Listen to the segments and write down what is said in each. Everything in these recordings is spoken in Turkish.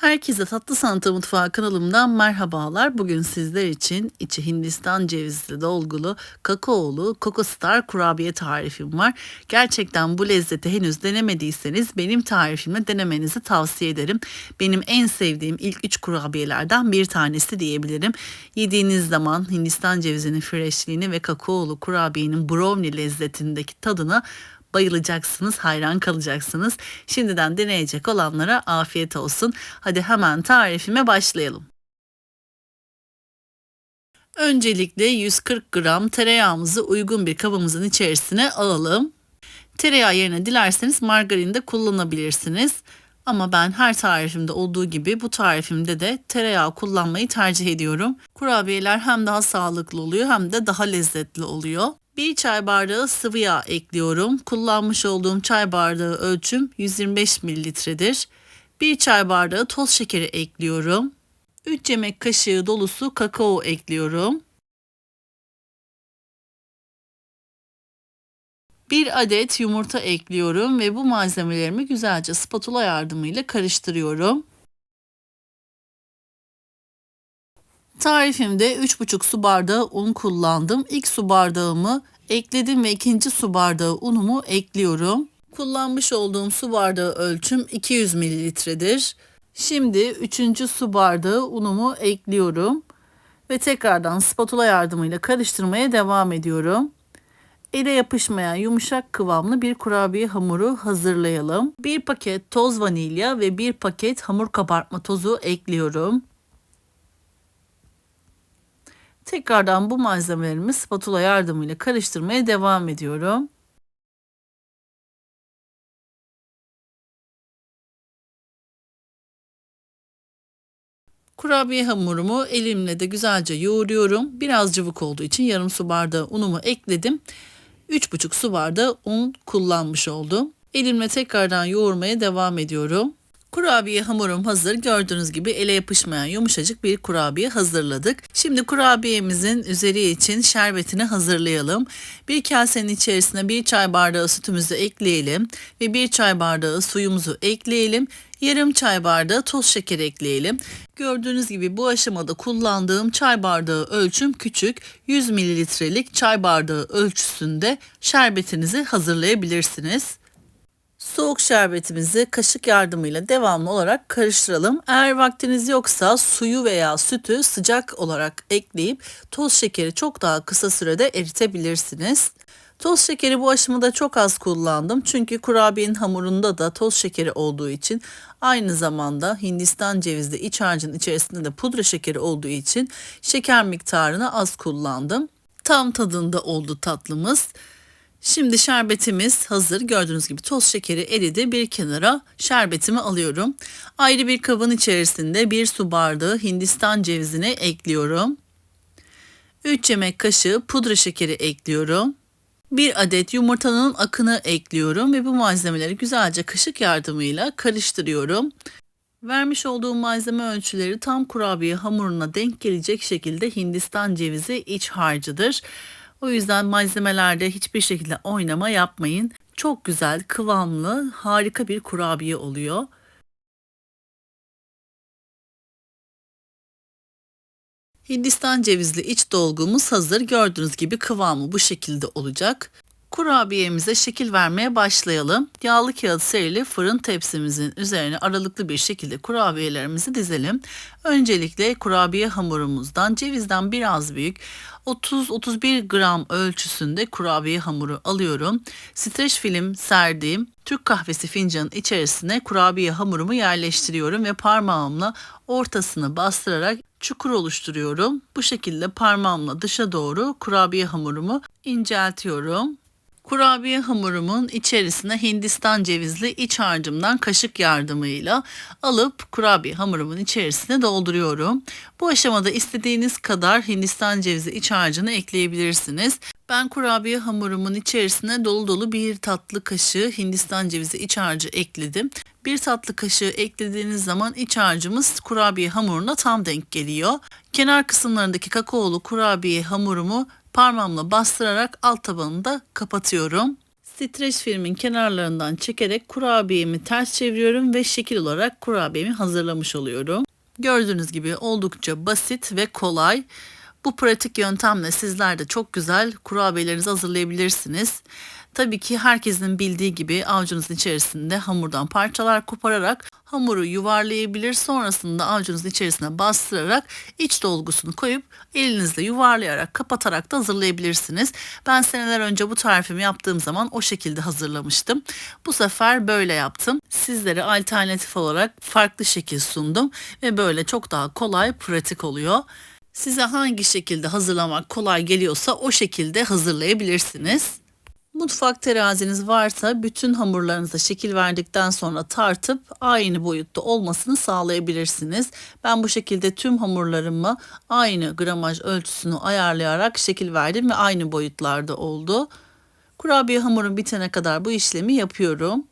Herkese Tatlı Sanatı Mutfağı kanalımdan merhabalar. Bugün sizler için içi Hindistan cevizli dolgulu kakaolu Coco Star kurabiye tarifim var. Gerçekten bu lezzeti henüz denemediyseniz benim tarifimle denemenizi tavsiye ederim. Benim en sevdiğim ilk üç kurabiyelerden bir tanesi diyebilirim. Yediğiniz zaman Hindistan cevizinin freshliğini ve kakaolu kurabiyenin brownie lezzetindeki tadına bayılacaksınız, hayran kalacaksınız. Şimdiden deneyecek olanlara afiyet olsun. Hadi hemen tarifime başlayalım. Öncelikle 140 gram tereyağımızı uygun bir kabımızın içerisine alalım. Tereyağı yerine dilerseniz margarin de kullanabilirsiniz. Ama ben her tarifimde olduğu gibi bu tarifimde de tereyağı kullanmayı tercih ediyorum. Kurabiyeler hem daha sağlıklı oluyor hem de daha lezzetli oluyor. Bir çay bardağı sıvı yağ ekliyorum. Kullanmış olduğum çay bardağı ölçüm 125 mililitredir. Bir çay bardağı toz şekeri ekliyorum. 3 yemek kaşığı dolusu kakao ekliyorum. Bir adet yumurta ekliyorum ve bu malzemelerimi güzelce spatula yardımıyla karıştırıyorum. Tarifimde 3,5 su bardağı un kullandım. İlk su bardağımı ekledim ve ikinci su bardağı unumu ekliyorum. Kullanmış olduğum su bardağı ölçüm 200 mililitredir. Şimdi üçüncü su bardağı unumu ekliyorum ve tekrardan spatula yardımıyla karıştırmaya devam ediyorum. Ele yapışmayan yumuşak kıvamlı bir kurabiye hamuru hazırlayalım. Bir paket toz vanilya ve bir paket hamur kabartma tozu ekliyorum. Tekrardan bu malzemelerimi spatula yardımıyla karıştırmaya devam ediyorum. Kurabiye hamurumu elimle de güzelce yoğuruyorum. Biraz cıvık olduğu için yarım su bardağı unumu ekledim. 3,5 su bardağı un kullanmış oldum. Elimle tekrardan yoğurmaya devam ediyorum. Kurabiye hamurum hazır. Gördüğünüz gibi ele yapışmayan yumuşacık bir kurabiye hazırladık. Şimdi kurabiyemizin üzeri için şerbetini hazırlayalım. Bir kasenin içerisine bir çay bardağı sütümüzü ekleyelim ve bir çay bardağı suyumuzu ekleyelim. Yarım çay bardağı toz şeker ekleyelim. Gördüğünüz gibi bu aşamada kullandığım çay bardağı ölçüm küçük. 100 mililitrelik çay bardağı ölçüsünde şerbetinizi hazırlayabilirsiniz. Soğuk şerbetimizi kaşık yardımıyla devamlı olarak karıştıralım. Eğer vaktiniz yoksa suyu veya sütü sıcak olarak ekleyip toz şekeri çok daha kısa sürede eritebilirsiniz. Toz şekeri bu aşamada çok az kullandım çünkü kurabiyenin hamurunda da toz şekeri olduğu için aynı zamanda Hindistan cevizli iç harcın içerisinde de pudra şekeri olduğu için şeker miktarını az kullandım. Tam tadında oldu tatlımız. Şimdi şerbetimiz hazır. Gördüğünüz gibi toz şekeri eridi. Bir kenara şerbetimi alıyorum. Ayrı bir kabın içerisinde bir su bardağı Hindistan cevizini ekliyorum. 3 yemek kaşığı pudra şekeri ekliyorum. Bir adet yumurtanın akını ekliyorum ve bu malzemeleri güzelce kaşık yardımıyla karıştırıyorum. Vermiş olduğum malzeme ölçüleri tam kurabiye hamuruna denk gelecek şekilde Hindistan cevizi iç harcıdır. O yüzden malzemelerde hiçbir şekilde oynama yapmayın. Çok güzel, kıvamlı, harika bir kurabiye oluyor. Hindistan cevizli iç dolgumuz hazır. Gördüğünüz gibi kıvamı bu şekilde olacak. Kurabiyemize şekil vermeye başlayalım. Yağlı kağıt serili fırın tepsimizin üzerine aralıklı bir şekilde kurabiyelerimizi dizelim. Öncelikle kurabiye hamurumuzdan cevizden biraz büyük 30-31 gram ölçüsünde kurabiye hamuru alıyorum. Streç film serdiğim Türk kahvesi fincanın içerisine kurabiye hamurumu yerleştiriyorum ve parmağımla ortasını bastırarak çukur oluşturuyorum. Bu şekilde parmağımla dışa doğru kurabiye hamurumu inceltiyorum. Kurabiye hamurumun içerisine Hindistan cevizli iç harcımdan kaşık yardımıyla alıp kurabiye hamurumun içerisine dolduruyorum. Bu aşamada istediğiniz kadar Hindistan cevizi iç harcını ekleyebilirsiniz. Ben kurabiye hamurumun içerisine dolu dolu bir tatlı kaşığı Hindistan cevizi iç harcı ekledim. Bir tatlı kaşığı eklediğiniz zaman iç harcımız kurabiye hamuruna tam denk geliyor. Kenar kısımlarındaki kakaolu kurabiye hamurumu parmağımla bastırarak alt tabanını da kapatıyorum. Streç filmin kenarlarından çekerek kurabiyemi ters çeviriyorum ve şekil olarak kurabiyemi hazırlamış oluyorum. Gördüğünüz gibi oldukça basit ve kolay. Bu pratik yöntemle sizler de çok güzel kurabiyelerinizi hazırlayabilirsiniz. Tabii ki herkesin bildiği gibi avucunuzun içerisinde hamurdan parçalar kopararak hamuru yuvarlayabilir. Sonrasında avucunuzun içerisine bastırarak iç dolgusunu koyup elinizle yuvarlayarak kapatarak da hazırlayabilirsiniz. Ben seneler önce bu tarifimi yaptığım zaman o şekilde hazırlamıştım. Bu sefer böyle yaptım. Sizlere alternatif olarak farklı şekil sundum ve böyle çok daha kolay, pratik oluyor. Size hangi şekilde hazırlamak kolay geliyorsa o şekilde hazırlayabilirsiniz. Mutfak teraziniz varsa bütün hamurlarınıza şekil verdikten sonra tartıp aynı boyutta olmasını sağlayabilirsiniz. Ben bu şekilde tüm hamurlarımı aynı gramaj ölçüsünü ayarlayarak şekil verdim ve aynı boyutlarda oldu. Kurabiye hamurum bitene kadar bu işlemi yapıyorum.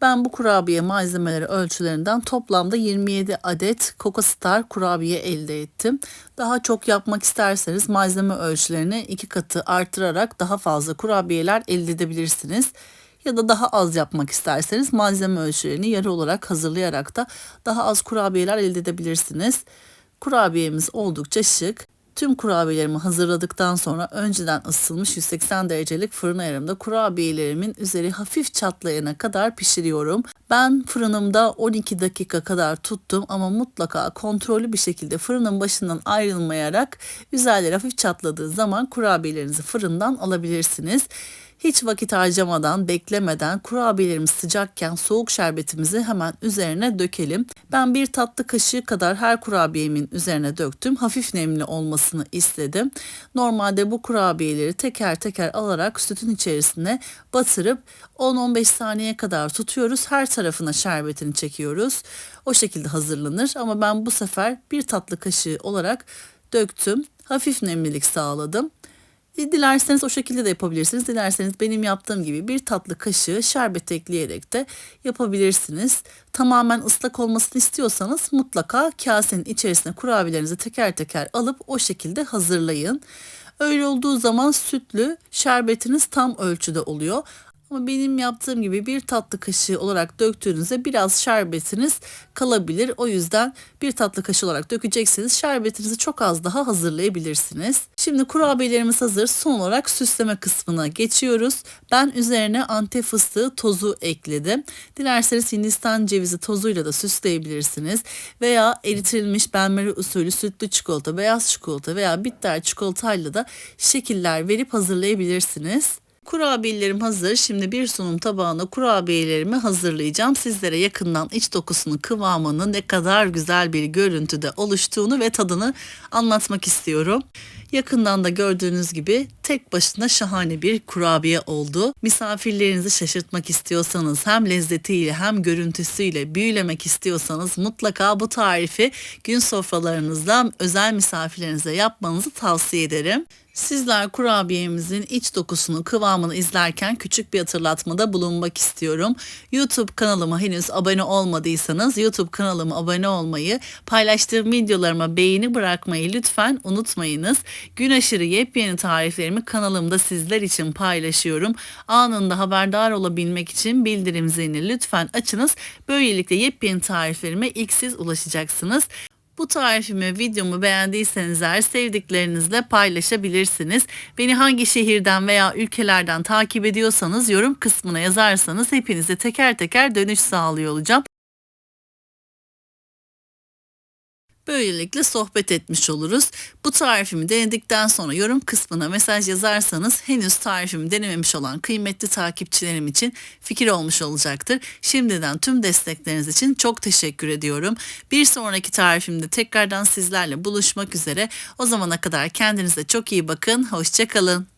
Ben bu kurabiye malzemeleri ölçülerinden toplamda 27 adet Coco Star kurabiye elde ettim. Daha çok yapmak isterseniz malzeme ölçülerini iki katı artırarak daha fazla kurabiyeler elde edebilirsiniz. Ya da daha az yapmak isterseniz malzeme ölçülerini yarı olarak hazırlayarak da daha az kurabiyeler elde edebilirsiniz. Kurabiyemiz oldukça şık. Tüm kurabiyelerimi hazırladıktan sonra önceden ısıtılmış 180 derecelik fırın ayarımda kurabiyelerimin üzeri hafif çatlayana kadar pişiriyorum. Ben fırınımda 12 dakika kadar tuttum ama mutlaka kontrollü bir şekilde fırının başından ayrılmayarak üzerleri hafif çatladığı zaman kurabiyelerinizi fırından alabilirsiniz. Hiç vakit harcamadan, beklemeden kurabiyelerimiz sıcakken soğuk şerbetimizi hemen üzerine dökelim. Ben bir tatlı kaşığı kadar her kurabiyemin üzerine döktüm. Hafif nemli olmasını istedim. Normalde bu kurabiyeleri teker teker alarak sütün içerisine batırıp 10-15 saniye kadar tutuyoruz. Her tarafına şerbetini çekiyoruz. O şekilde hazırlanır ama ben bu sefer bir tatlı kaşığı olarak döktüm. Hafif nemlilik sağladım. E, dilerseniz o şekilde de yapabilirsiniz. Dilerseniz benim yaptığım gibi bir tatlı kaşığı şerbet ekleyerek de yapabilirsiniz. Tamamen ıslak olmasını istiyorsanız mutlaka kasenin içerisine kurabiyelerinizi teker teker alıp o şekilde hazırlayın. Öyle olduğu zaman sütlü şerbetiniz tam ölçüde oluyor. Ama benim yaptığım gibi bir tatlı kaşığı olarak döktüğünüzde biraz şerbetiniz kalabilir. O yüzden bir tatlı kaşığı olarak dökecekseniz şerbetinizi çok az daha hazırlayabilirsiniz. Şimdi kurabiyelerimiz hazır. Son olarak süsleme kısmına geçiyoruz. Ben üzerine antep fıstığı tozu ekledim. Dilerseniz Hindistan cevizi tozuyla da süsleyebilirsiniz. Veya eritilmiş benmari usulü sütlü çikolata, beyaz çikolata veya bitter çikolatayla da şekiller verip hazırlayabilirsiniz. Kurabiyelerim hazır. Şimdi bir sunum tabağına kurabiyelerimi hazırlayacağım. Sizlere yakından iç dokusunun kıvamını ne kadar güzel bir görüntüde oluştuğunu ve tadını anlatmak istiyorum. Yakından da gördüğünüz gibi tek başına şahane bir kurabiye oldu. Misafirlerinizi şaşırtmak istiyorsanız hem lezzetiyle hem görüntüsüyle büyülemek istiyorsanız mutlaka bu tarifi gün sofralarınızda özel misafirlerinize yapmanızı tavsiye ederim. Sizler kurabiyemizin iç dokusunu, kıvamını izlerken küçük bir hatırlatmada bulunmak istiyorum. YouTube kanalıma henüz abone olmadıysanız YouTube kanalıma abone olmayı, paylaştığım videolarıma beğeni bırakmayı lütfen unutmayınız. Gün aşırı yepyeni tariflerimi kanalımda sizler için paylaşıyorum. Anında haberdar olabilmek için bildirim zilini lütfen açınız. Böylelikle yepyeni tariflerime ilk siz ulaşacaksınız. Bu tarifimi, videomu beğendiyseniz eğer sevdiklerinizle paylaşabilirsiniz. Beni hangi şehirden veya ülkelerden takip ediyorsanız yorum kısmına yazarsanız hepinize teker teker dönüş sağlıyor olacağım. Böylelikle sohbet etmiş oluruz. Bu tarifimi denedikten sonra yorum kısmına mesaj yazarsanız henüz tarifimi denememiş olan kıymetli takipçilerim için fikir olmuş olacaktır. Şimdiden tüm destekleriniz için çok teşekkür ediyorum. Bir sonraki tarifimde tekrardan sizlerle buluşmak üzere. O zamana kadar kendinize çok iyi bakın. Hoşçakalın.